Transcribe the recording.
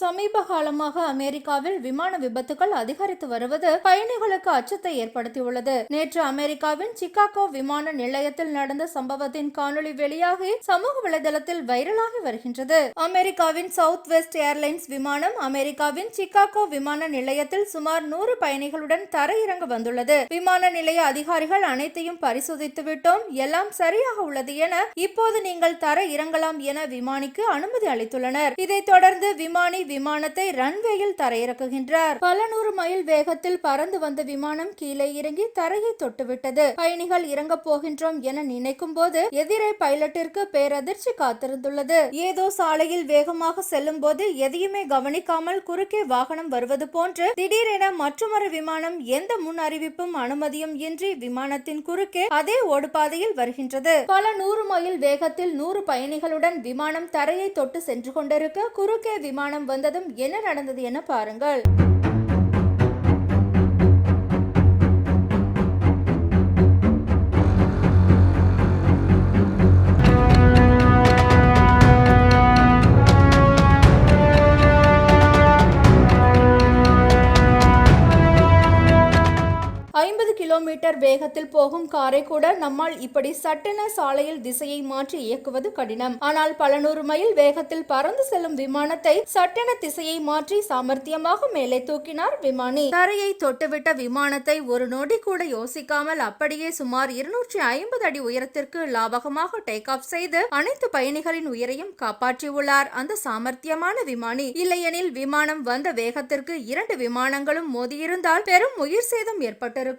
சமீப காலமாக அமெரிக்காவில் விமான விபத்துகள் அதிகரித்து வருவது பயணிகளுக்கு அச்சத்தை ஏற்படுத்தியுள்ளது. நேற்று அமெரிக்காவின் சிகாகோ விமான நிலையத்தில் நடந்த சம்பவத்தின் காணொளி வெளியாகி சமூக வலைதளத்தில் வைரலாகி வருகின்றது. அமெரிக்காவின் சவுத் வெஸ்ட் ஏர்லைன்ஸ் விமானம் அமெரிக்காவின் சிகாகோ விமான நிலையத்தில் சுமார் நூறு பயணிகளுடன் தரையிறங்க வந்துள்ளது. விமான நிலைய அதிகாரிகள் அனைத்தையும் பரிசோதித்து விட்டோம். எல்லாம் சரியாக உள்ளது என இப்போது நீங்கள் தர இறங்கலாம் என விமானிக்கு அனுமதி அளித்துள்ளனர். இதைத் தொடர்ந்து விமானி விமானத்தை ரன்வேயில் தரையிறக்குகின்றார். பல நூறு மைல் வேகத்தில் பறந்து வந்த விமானம் கீழே இறங்கி தரையை தொட்டுவிட்டது. பயணிகள் இறங்க போகின்றோம் என நினைக்கும் போது எதிரே பைலட்டிற்கு பேரதிர்ச்சி காத்திருந்துள்ளது. ஏதோ சாலையில் வேகமாக செல்லும் போது எதையுமே கவனிக்காமல் குறுக்கே வாகனம் வருவது போன்று திடீரென மற்றொரு விமானம் எந்த முன் அறிவிப்பும் அனுமதியும் இன்றி விமானத்தின் குறுக்கே அதே ஓடுபாதையில் வருகின்றது. பல நூறு மைல் வேகத்தில் நூறு பயணிகளுடன் விமானம் தரையை தொட்டு சென்று கொண்டிருக்க குறுக்கே விமானம் வந்து வந்ததும் என்ன நடந்தது என பாருங்கள். கிலோமீட்டர் வேகத்தில் போகும் காரை கூட நம்மால் இப்படி சட்டென சாலையில் திசையை மாற்றி இயக்குவது கடினம். ஆனால் பல நூறு மைல் வேகத்தில் பறந்து செல்லும் விமானத்தை சட்டென திசையை மாற்றி சாமர்த்தியமாக மேலே தூக்கினார் விமானி. தரையை தொட்டுவிட்ட விமானத்தை ஒரு நொடி கூட யோசிக்காமல் அப்படியே சுமார் இருநூற்றி ஐம்பது அடி உயரத்திற்கு லாபகமாக டேக் ஆஃப் செய்து அனைத்து பயணிகளின் உயிரையும் காப்பாற்றியுள்ளார் அந்த சாமர்த்தியமான விமானி. இல்லையெனில் விமானம் வந்த வேகத்திற்கு இரண்டு விமானங்களும் மோதியிருந்தால் பெரும் உயிர் சேதம் ஏற்பட்டிருக்கும்.